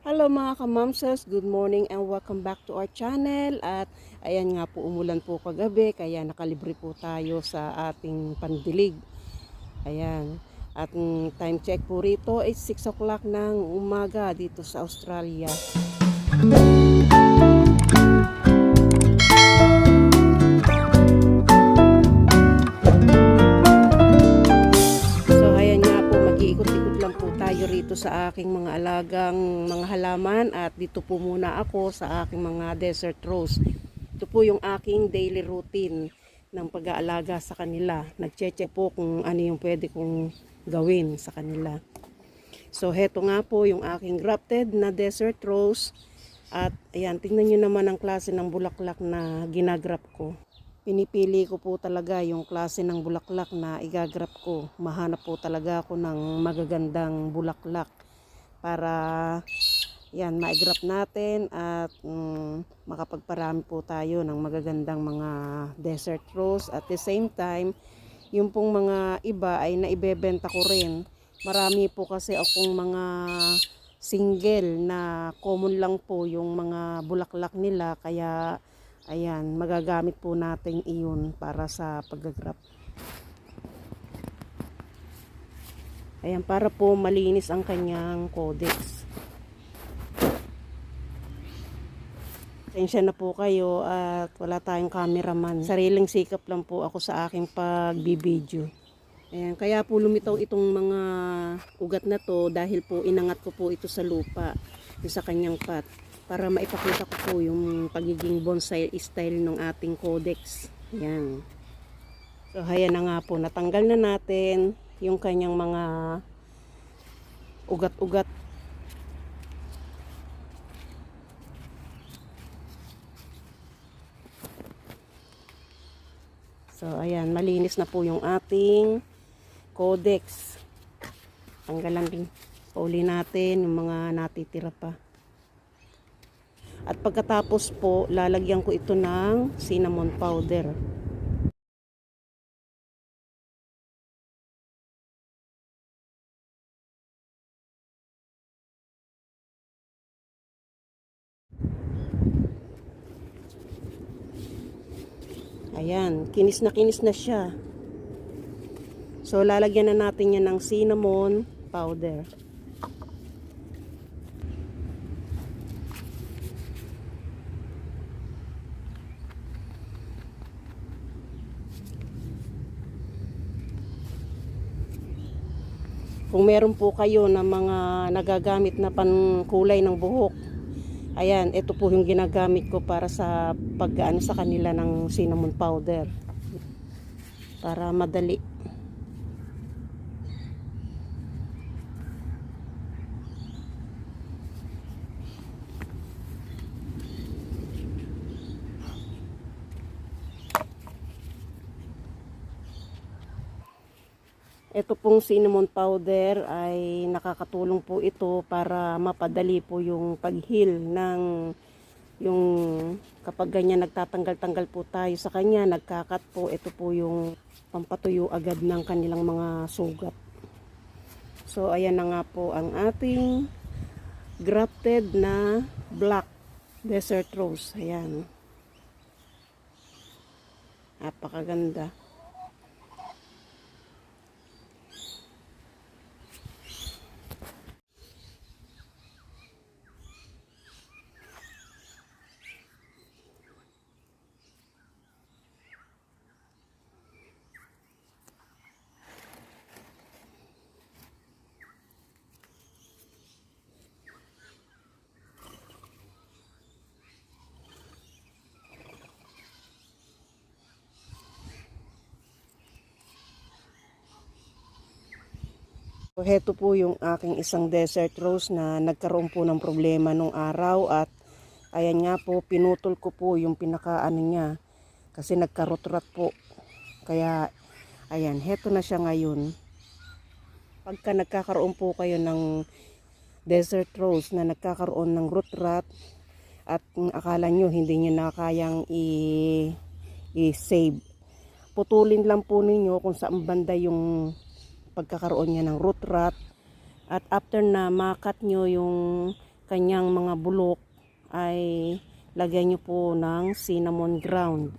Hello mga kamamsas, good morning and welcome back to our channel at ayan nga po umulan po kagabi kaya nakalibre po tayo sa ating pandilig. Ayan. At time check po rito is 6 o'clock ng umaga dito sa Australia. Tayo rito sa aking mga alagang mga halaman at dito po muna ako sa aking mga desert rose. Ito po yung aking daily routine ng pag-aalaga sa kanila. Nag-check po kung ano yung pwede kong gawin sa kanila. So heto nga po yung aking grafted na desert rose at ayan, tingnan nyo naman ang klase ng bulaklak na ginagrap ko. Pinipili ko po talaga yung klase ng bulaklak na igagrap ko. Mahanap po talaga ako ng magagandang bulaklak para yan, maigrap natin at mm, makapagparami po tayo ng magagandang mga desert rose. At the same time, yung pong mga iba ay naibebenta ko rin. Marami po kasi akong mga single na common lang po yung mga bulaklak nila kaya ayan magagamit po natin iyon para sa paggagrap ayan para po malinis ang kanyang codex Pasensya na po kayo at wala tayong cameraman. Sariling sikap lang po ako sa aking pagbibideo. Ayan, kaya po lumitaw itong mga ugat na to dahil po inangat ko po ito sa lupa sa kanyang pot para maipakita ko po yung pagiging bonsai style ng ating codex. Ayan. So, ayan na nga po. Natanggal na natin yung kanyang mga ugat-ugat So, ayan, malinis na po yung ating codex. Tanggalan din pauli natin yung mga natitira pa. At pagkatapos po, lalagyan ko ito ng cinnamon powder. Ayan, kinis na kinis na siya. So, lalagyan na natin yan ng cinnamon powder. Kung meron po kayo na mga nagagamit na pankulay ng buhok, ayan, ito po yung ginagamit ko para sa paggaano sa kanila ng cinnamon powder. Para madali. Ito pong cinnamon powder ay nakakatulong po ito para mapadali po yung paghil ng yung kapag ganyan nagtatanggal-tanggal po tayo sa kanya, nagkakat po, ito po yung pampatuyo agad ng kanilang mga sugat. So ayan na nga po ang ating grafted na black desert rose. Ayan. Napakaganda. So, heto po yung aking isang desert rose na nagkaroon po ng problema nung araw at ayan nga po, pinutol ko po yung pinakaano niya kasi nagkarot-rot po. Kaya, ayan, heto na siya ngayon. Pagka nagkakaroon po kayo ng desert rose na nagkakaroon ng root rot at akala nyo hindi nyo na kayang i-save. Putulin lang po ninyo kung saan banda yung pagkakaroon niya ng root rot at after na makat nyo yung kanyang mga bulok ay lagyan nyo po ng cinnamon ground.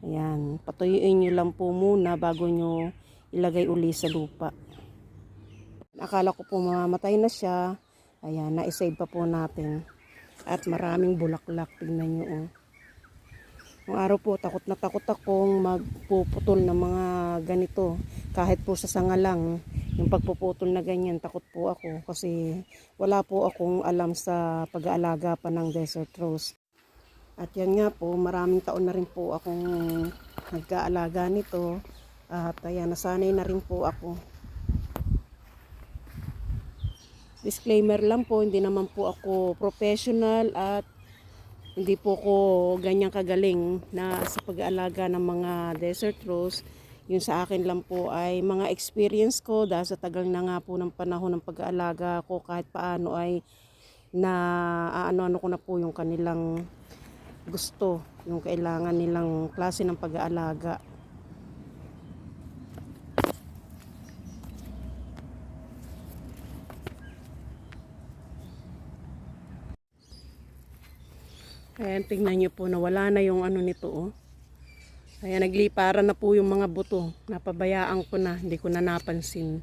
Ayan, patuyuin nyo lang po muna bago nyo ilagay uli sa lupa. Akala ko po mamamatay na siya. Ayan, na-save pa po natin. At maraming bulaklak. Tingnan nyo oh. Nung araw po, takot na takot akong magpuputol ng mga ganito. Kahit po sa sanga lang, yung pagpuputol na ganyan, takot po ako. Kasi wala po akong alam sa pag-aalaga pa ng desert rose. At yan nga po, maraming taon na rin po akong nag-aalaga nito. At ayan, nasanay na rin po ako. Disclaimer lang po, hindi naman po ako professional at hindi po ko ganyang kagaling na sa pag-aalaga ng mga desert rose. Yung sa akin lang po ay mga experience ko dahil sa tagal na nga po ng panahon ng pag-aalaga ko kahit paano ay na ano-ano ko na po yung kanilang gusto, yung kailangan nilang klase ng pag-aalaga. Ayan, tingnan nyo po, nawala na yung ano nito, oh. Ayan, nagliparan na po yung mga buto. Napabayaan ko na, hindi ko na napansin.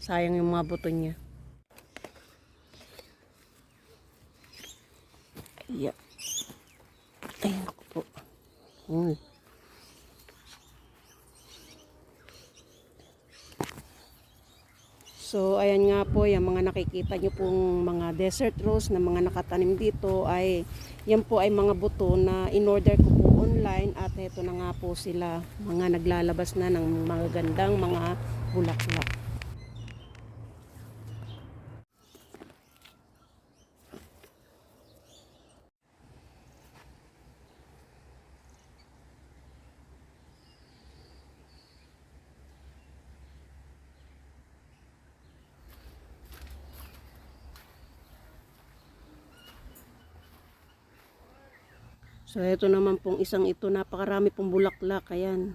Sayang yung mga buto niya. Ayan. Ayan ko po. Hmm. So, ayan nga po, yung mga nakikita nyo pong mga desert rose na mga nakatanim dito ay, yan po ay mga buto na in-order ko po online at ito na nga po sila, mga naglalabas na ng mga gandang mga bulaklak. So, ito naman pong isang ito, napakarami pong bulaklak. Ayan.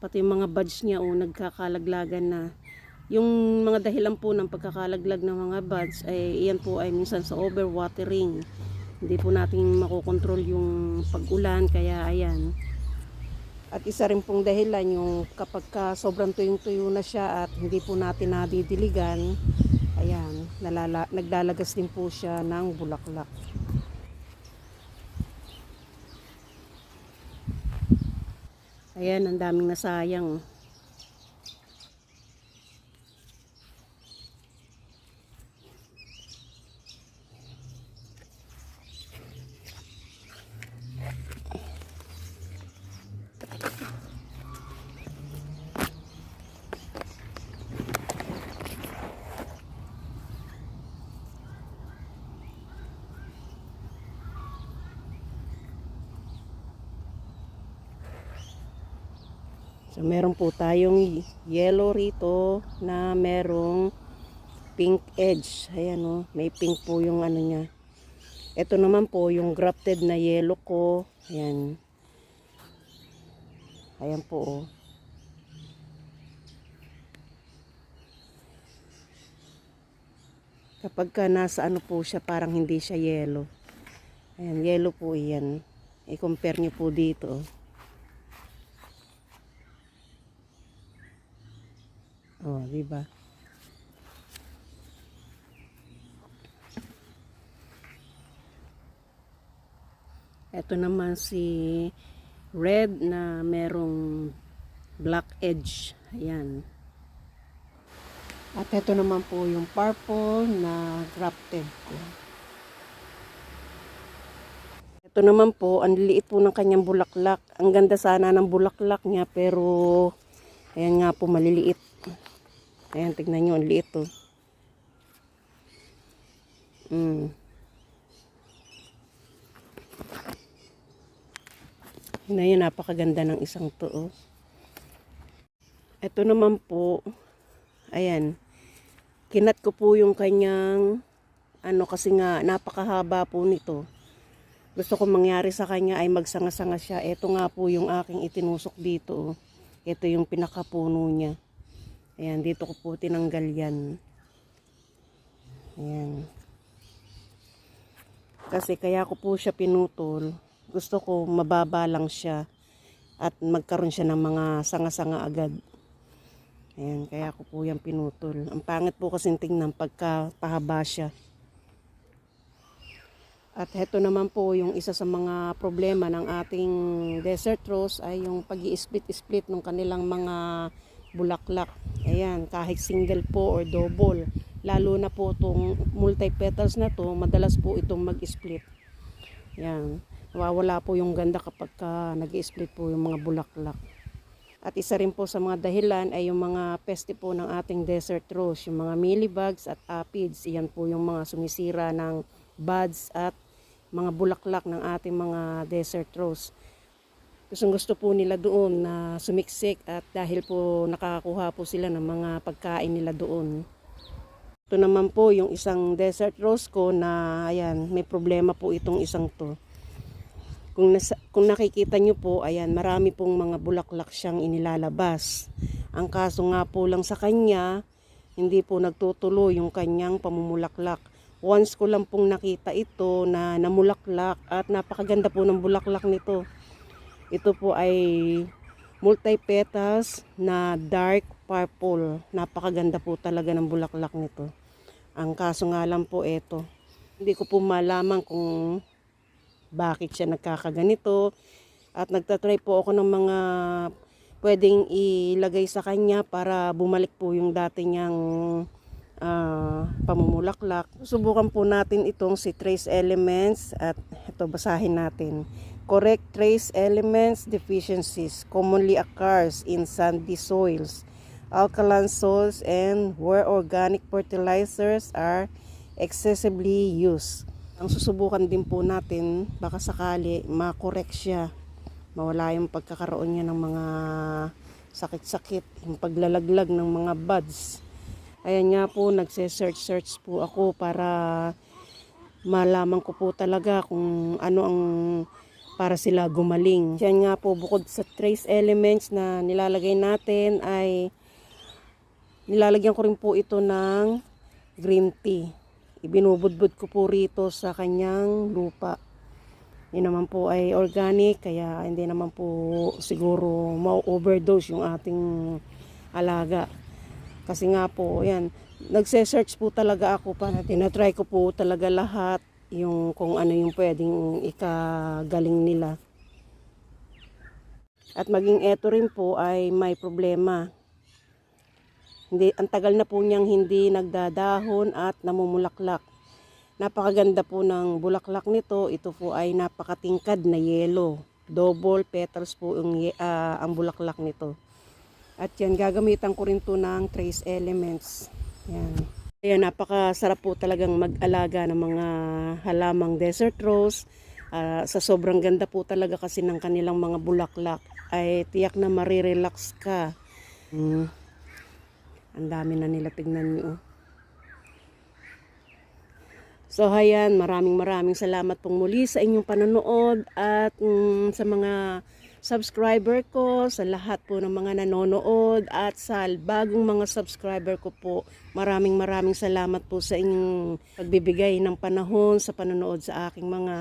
Pati yung mga buds niya, oh, nagkakalaglagan na. Yung mga dahilan po ng pagkakalaglag ng mga buds, ay iyan po ay minsan sa overwatering. Hindi po natin makokontrol yung pag-ulan, kaya ayan. At isa rin pong dahilan yung kapag ka sobrang tuyong-tuyo na siya at hindi po natin nadidiligan, ayan, nalala, naglalagas din po siya ng bulaklak. Ayan, ang daming nasayang. So, meron po tayong yellow rito na merong pink edge. Ayan o, may pink po yung ano niya. Ito naman po yung grafted na yellow ko. Ayan. Ayan po o. Kapag ka nasa ano po siya, parang hindi siya yellow. Ayan, yellow po yan. I-compare nyo po dito. Oh, di ba? Ito naman si red na merong black edge. Ayan. At ito naman po yung purple na grafted ko. Ito naman po, ang liit po ng kanyang bulaklak. Ang ganda sana ng bulaklak niya pero ayan nga po maliliit. Ayan, tignan nyo, ang liit to. Mm. Tignan nyo, napakaganda ng isang to. Oh. Ito naman po, ayan, kinat ko po yung kanyang, ano kasi nga, napakahaba po nito. Gusto ko mangyari sa kanya ay magsanga-sanga siya. Ito nga po yung aking itinusok dito. oh. Ito yung pinakapuno niya. Ayan, dito ko po tinanggal yan. Ayan. Kasi kaya ko po siya pinutol. Gusto ko mababa lang siya at magkaroon siya ng mga sanga-sanga agad. Ayan, kaya ko po yan pinutol. Ang pangit po kasi tingnan pagka pahaba siya. At heto naman po yung isa sa mga problema ng ating desert rose ay yung pag split-split ng kanilang mga bulaklak. Ayan, kahit single po or double. Lalo na po itong multi-petals na to, madalas po itong mag-split. Ayan, nawawala po yung ganda kapag ka nag-split po yung mga bulaklak. At isa rin po sa mga dahilan ay yung mga peste po ng ating desert rose, yung mga mealybugs at aphids. Iyan po yung mga sumisira ng buds at mga bulaklak ng ating mga desert rose. Gustong gusto po nila doon na sumiksik at dahil po nakakakuha po sila ng mga pagkain nila doon. Ito naman po yung isang desert rose ko na ayan, may problema po itong isang to. Kung, nasa, kung nakikita nyo po, ayan, marami pong mga bulaklak siyang inilalabas. Ang kaso nga po lang sa kanya, hindi po nagtutuloy yung kanyang pamumulaklak. Once ko lang pong nakita ito na namulaklak at napakaganda po ng bulaklak nito. Ito po ay multi-petals na dark purple. Napakaganda po talaga ng bulaklak nito. Ang kaso nga lang po ito. Hindi ko po malaman kung bakit siya nagkakaganito. At nagtatry po ako ng mga pwedeng ilagay sa kanya para bumalik po yung dati niyang ah, pamumulaklak. Subukan po natin itong si trace elements at ito basahin natin. Correct trace elements deficiencies commonly occurs in sandy soils, alkaline soils, and where organic fertilizers are excessively used. Ang susubukan din po natin, baka sakali makorek siya. Mawala yung pagkakaroon niya ng mga sakit-sakit, yung paglalaglag ng mga buds. Ayan nga po, nagse-search-search po ako para malaman ko po talaga kung ano ang para sila gumaling. Yan nga po, bukod sa trace elements na nilalagay natin ay nilalagyan ko rin po ito ng green tea. Ibinubudbud ko po rito sa kanyang lupa. Yun naman po ay organic, kaya hindi naman po siguro ma-overdose yung ating alaga. Kasi nga po, yan, nagse-search po talaga ako para tinatry ko po talaga lahat yung kung ano yung pwedeng ikagaling nila. At maging eto rin po ay may problema. Hindi, ang tagal na po niyang hindi nagdadahon at namumulaklak. Napakaganda po ng bulaklak nito. Ito po ay napakatingkad na yellow. Double petals po ye- ah, ang bulaklak nito. At yan, gagamitan ko rin to ng trace elements. Yan. Kaya napakasarap po talagang mag-alaga ng mga halamang desert rose. Ah, sa sobrang ganda po talaga kasi ng kanilang mga bulaklak ay tiyak na marirelax ka. Mm. Ang dami na nila tignan niyo. oh. So hayan, maraming maraming salamat pong muli sa inyong panonood at mm, sa mga subscriber ko, sa lahat po ng mga nanonood at sa bagong mga subscriber ko po. Maraming maraming salamat po sa inyong pagbibigay ng panahon sa panonood sa aking mga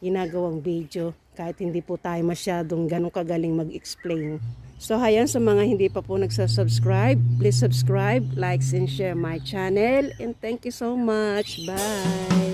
ginagawang video. Kahit hindi po tayo masyadong ganong kagaling mag-explain. So hayan sa mga hindi pa po nagsasubscribe, please subscribe, likes and share my channel and thank you so much. Bye!